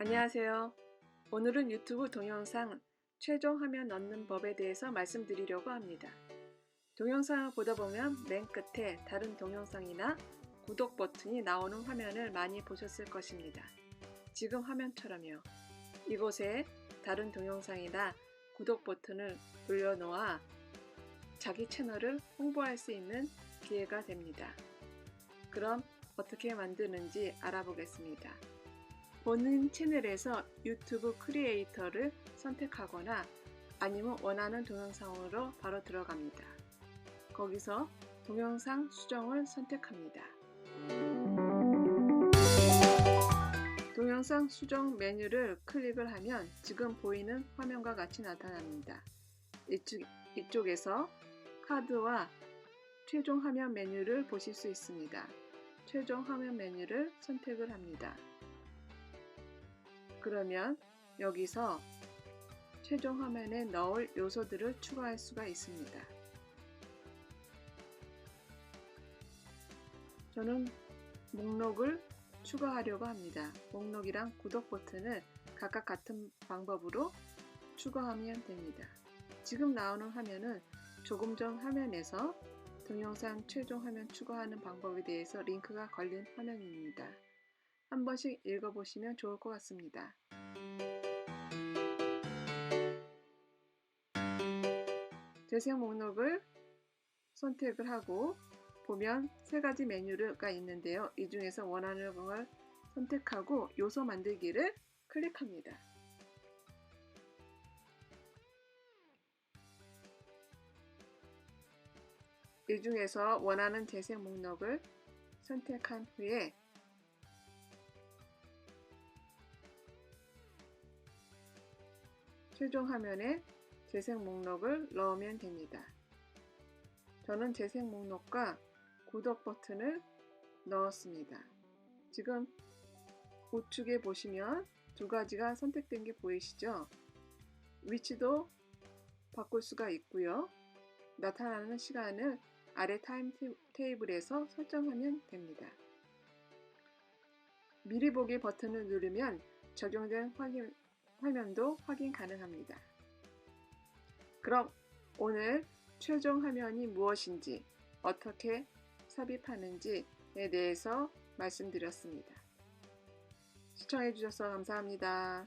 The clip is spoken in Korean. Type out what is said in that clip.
안녕하세요. 오늘은 유튜브 동영상 최종 화면 넣는 법에 대해서 말씀드리려고 합니다. 동영상을 보다 보면 맨 끝에 다른 동영상이나 구독 버튼이 나오는 화면을 많이 보셨을 것입니다. 지금 화면처럼요. 이곳에 다른 동영상이나 구독 버튼을 올려놓아 자기 채널을 홍보할 수 있는 기회가 됩니다. 그럼 어떻게 만드는지 알아보겠습니다. 본인 채널에서 유튜브 크리에이터를 선택하거나 아니면 원하는 동영상으로 바로 들어갑니다. 거기서 동영상 수정을 선택합니다. 동영상 수정 메뉴를 클릭을 하면 지금 보이는 화면과 같이 나타납니다. 이쪽, 이쪽에서 카드와 최종 화면 메뉴를 보실 수 있습니다. 최종 화면 메뉴를 선택을 합니다. 그러면 여기서 최종 화면에 넣을 요소들을 추가할 수가 있습니다. 저는 목록을 추가하려고 합니다. 목록이랑 구독 버튼을 각각 같은 방법으로 추가하면 됩니다. 지금 나오는 화면은 조금 전 화면에서 동영상 최종 화면 추가하는 방법에 대해서 링크가 걸린 화면입니다. 한 번씩 읽어보시면 좋을 것 같습니다. 재생 목록을 선택을 하고 보면 세 가지 메뉴가 있는데요. 이 중에서 원하는 걸 선택하고 요소 만들기를 클릭합니다. 이 중에서 원하는 재생 목록을 선택한 후에 최종 화면에 재생 목록을 넣으면 됩니다. 저는 재생 목록과 구독 버튼을 넣었습니다. 지금 우측에 보시면 두 가지가 선택된 게 보이시죠? 위치도 바꿀 수가 있고요. 나타나는 시간을 아래 타임 테이블에서 설정하면 됩니다. 미리 보기 버튼을 누르면 적용된 확인, 화면도 확인 가능합니다. 그럼 오늘 최종 화면이 무엇인지 어떻게 삽입하는지에 대해서 말씀드렸습니다. 시청해주셔서 감사합니다.